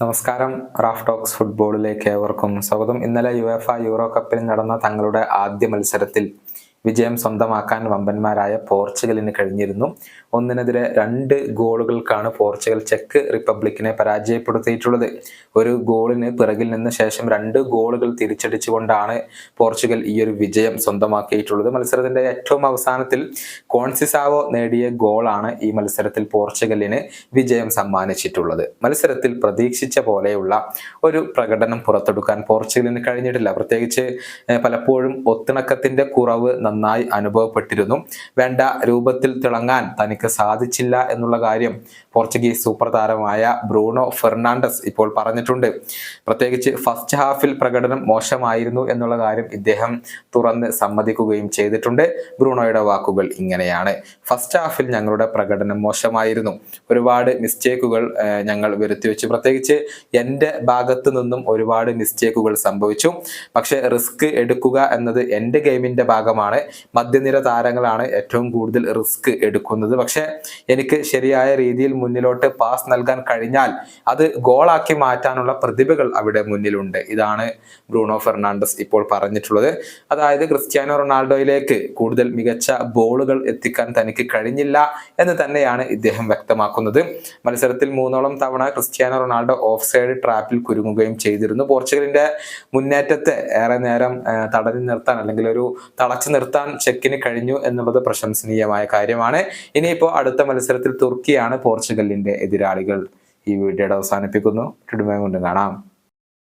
നമസ്കാരം. Raf talks ഫുട്ബോളിലേക്ക് ഏവർക്കും സ്വാഗതം. ഇന്നലെ യു എഫ് യൂറോ കപ്പിൽ നടന്ന തങ്ങളുടെ ആദ്യ മത്സരത്തിൽ വിജയം സ്വന്തമാക്കാൻ വമ്പന്മാരായ പോർച്ചുഗലിന് കഴിഞ്ഞിരുന്നു. ഒന്നിനെതിരെ രണ്ട് ഗോളുകൾക്കാണ് പോർച്ചുഗൽ ചെക്ക് റിപ്പബ്ലിക്കിനെ പരാജയപ്പെടുത്തിയിട്ടുള്ളത്. ഒരു ഗോളിന് പിറകിൽ നിന്ന് ശേഷം രണ്ട് ഗോളുകൾ തിരിച്ചടിച്ചുകൊണ്ടാണ് പോർച്ചുഗൽ ഈ ഒരു വിജയം സ്വന്തമാക്കിയിട്ടുള്ളത്. മത്സരത്തിന്റെ ഏറ്റവും അവസാനത്തിൽ കോൺസിസാവോ നേടിയ ഗോളാണ് ഈ മത്സരത്തിൽ പോർച്ചുഗലിന് വിജയം സമ്മാനിച്ചിട്ടുള്ളത്. മത്സരത്തിൽ പ്രതീക്ഷിച്ച പോലെയുള്ള ഒരു പ്രകടനം പുറത്തെടുക്കാൻ പോർച്ചുഗലിന് കഴിഞ്ഞിട്ടില്ല. പ്രത്യേകിച്ച് പലപ്പോഴും ഒത്തിണക്കത്തിന്റെ കുറവ് നന്നായി അനുഭവപ്പെട്ടിരുന്നു. വേണ്ട രൂപത്തിൽ തിളങ്ങാൻ തനിക്ക് സാധിച്ചില്ല എന്നുള്ള കാര്യം പോർച്ചുഗീസ് സൂപ്പർ താരമായ ബ്രൂണോ ഫെർണാണ്ടസ് ഇപ്പോൾ പറഞ്ഞിട്ടുണ്ട്. പ്രത്യേകിച്ച് ഫസ്റ്റ് ഹാഫിൽ പ്രകടനം മോശമായിരുന്നു എന്നുള്ള കാര്യം ഇദ്ദേഹം തുറന്ന് സമ്മതിക്കുകയും ചെയ്തിട്ടുണ്ട്. ബ്രൂണോയുടെ വാക്കുകൾ ഇങ്ങനെയാണ്. ഫസ്റ്റ് ഹാഫിൽ ഞങ്ങളുടെ പ്രകടനം മോശമായിരുന്നു. ഒരുപാട് മിസ്റ്റേക്കുകൾ ഞങ്ങൾ വരുത്തി വെച്ചു പ്രത്യേകിച്ച് എന്റെ ഭാഗത്തു നിന്നും ഒരുപാട് മിസ്റ്റേക്കുകൾ സംഭവിച്ചു. പക്ഷേ റിസ്ക് എടുക്കുക എന്നത് എന്റെ ഗെയിമിന്റെ ഭാഗമാണ്. മധ്യനിര താരങ്ങളാണ് ഏറ്റവും കൂടുതൽ റിസ്ക് എടുക്കുന്നത്. പക്ഷെ എനിക്ക് ശരിയായ രീതിയിൽ മുന്നിലോട്ട് പാസ് നൽകാൻ കഴിഞ്ഞാൽ അത് ഗോളാക്കി മാറ്റാനുള്ള പ്രതിഭകൾ അവിടെ മുന്നിലുണ്ട്. ഇതാണ് ബ്രൂണോ ഫെർണാണ്ടസ് ഇപ്പോൾ പറഞ്ഞിട്ടുള്ളത്. അതായത് ക്രിസ്ത്യാനോ റൊണാൾഡോയിലേക്ക് കൂടുതൽ മികച്ച ബോളുകൾ എത്തിക്കാൻ തനിക്ക് കഴിഞ്ഞില്ല എന്ന് തന്നെയാണ് ഇദ്ദേഹം വ്യക്തമാക്കുന്നത്. മത്സരത്തിൽ മൂന്നോളം തവണ ക്രിസ്ത്യാനോ റൊണാൾഡോ ഓഫ് സൈഡ് ട്രാപ്പിൽ കുരുങ്ങുകയും ചെയ്തിരുന്നു. പോർച്ചുഗലിന്റെ മുന്നേറ്റത്തെ ഏറെ നേരം തടഞ്ഞു നിർത്താൻ അല്ലെങ്കിൽ ഒരു തളച്ചു ചെക്കിന് കഴിഞ്ഞു എന്നുള്ളത് പ്രശംസനീയമായ കാര്യമാണ്. ഇനിയിപ്പോൾ അടുത്ത മത്സരത്തിൽ തുർക്കിയാണ് പോർച്ചുഗലിന്റെ എതിരാളികൾ. ഈ വീഡിയോയുടെ അവസാനിപ്പിക്കുന്നു. ടുടുമേ കൊണ്ട് കാണാം.